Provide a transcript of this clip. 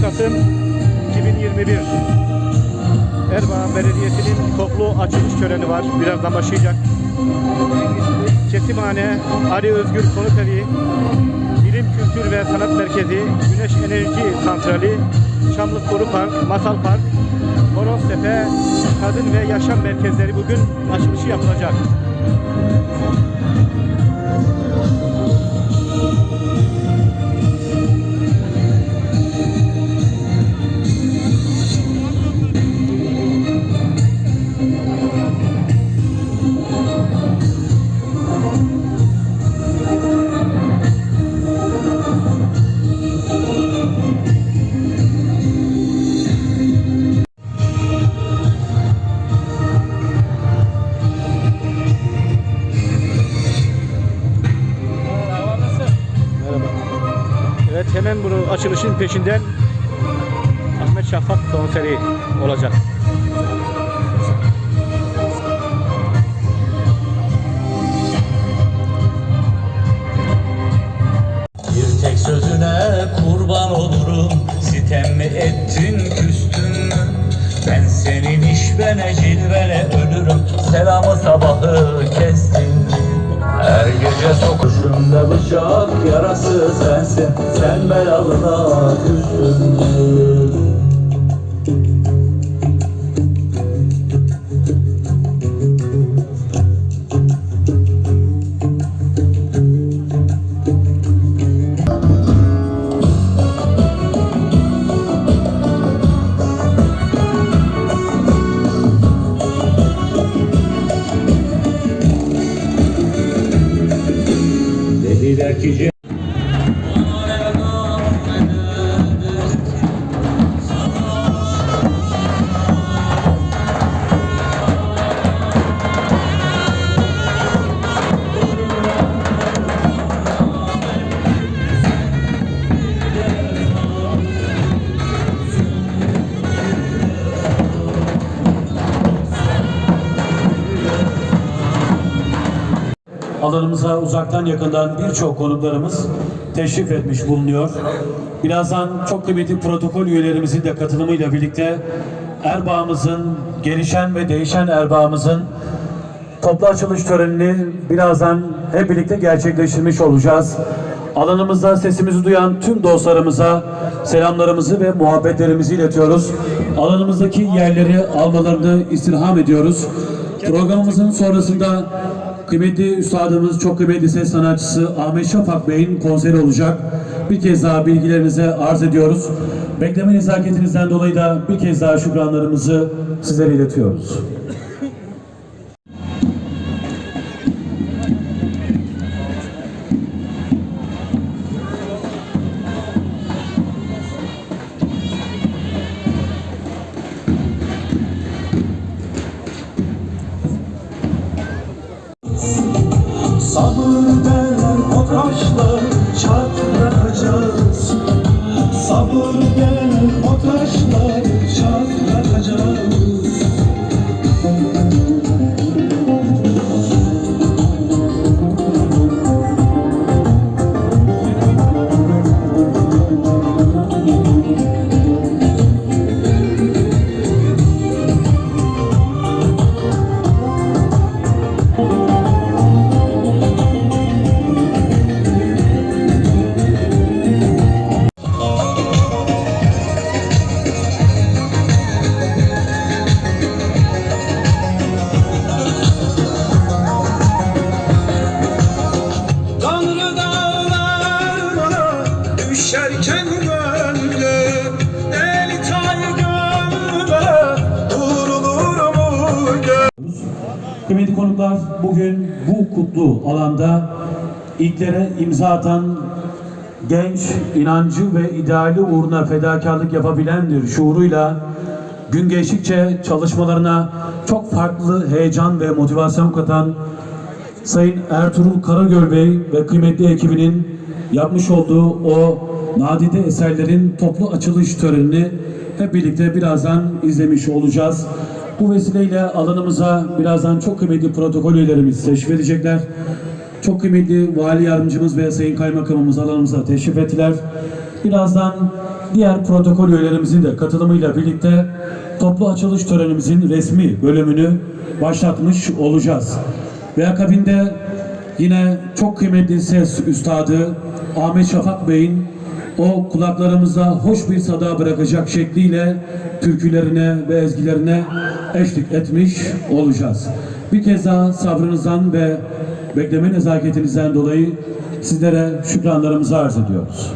Kasım 2021 Erbaa Belediyesi'nin toplu açılış töreni var. Birazdan başlayacak. Kesimhane, Ali Özgür Konutevi, Bilim Kültür ve Sanat Merkezi, Güneş Enerji Santrali, Şamlık Koru Park, Masal Park, Horoztepe, Kadın ve Yaşam Merkezleri bugün açılışı yapılacak. Açılışın peşinden Ahmet Şafak konseri olacak. Bir tek sözüne kurban olurum. Sitem mi ettin küstün Ben senin işvene cilvene ölürüm. Selamı sabahı kestin Her gece sokuşumda sensin Küstün mü Dediler ki Alanımıza uzaktan yakından birçok konuklarımız teşrif etmiş bulunuyor. Birazdan çok kıymetli protokol üyelerimizin de katılımıyla birlikte Erbaa'mızın, gelişen ve değişen Erbaa'mızın toplu açılış törenini birazdan hep birlikte gerçekleştirmiş olacağız. Alanımızda sesimizi duyan tüm dostlarımıza selamlarımızı ve muhabbetlerimizi iletiyoruz. Alanımızdaki yerleri almalarını istirham ediyoruz. Programımızın sonrasında kıymetli üstadımız, çok kıymetli ses sanatçısı Ahmet Şafak Bey'in konseri olacak. Bir kez daha bilgilerinize arz ediyoruz. Bekleme nezaketinizden dolayı da bir kez daha şükranlarımızı sizlere iletiyoruz. Kıymetli konuklar bugün bu kutlu alanda ilklere imza atan genç, inancı ve ideali uğruna fedakarlık yapabilendir şuuruyla gün geçtikçe çalışmalarına çok farklı heyecan ve motivasyon katan Sayın Ertuğrul Karagöl Bey ve kıymetli ekibinin yapmış olduğu o nadide eserlerin toplu açılış törenini hep birlikte birazdan izlemiş olacağız. Bu vesileyle alanımıza birazdan çok kıymetli protokol üyelerimiz teşrif edecekler. çok kıymetli vali yardımcımız ve sayın kaymakamımız alanımıza teşrif ettiler. Birazdan diğer protokol üyelerimizin de katılımıyla birlikte toplu açılış törenimizin resmi bölümünü başlatmış olacağız. Ve akabinde yine çok kıymetli ses üstadı Ahmet Şafak Bey'in o kulaklarımızda hoş bir sada bırakacak şekliyle türkülerine ve ezgilerine eşlik etmiş olacağız. Bir kez daha sabrınızdan ve bekleme nezaketinizden dolayı sizlere şükranlarımızı arz ediyoruz.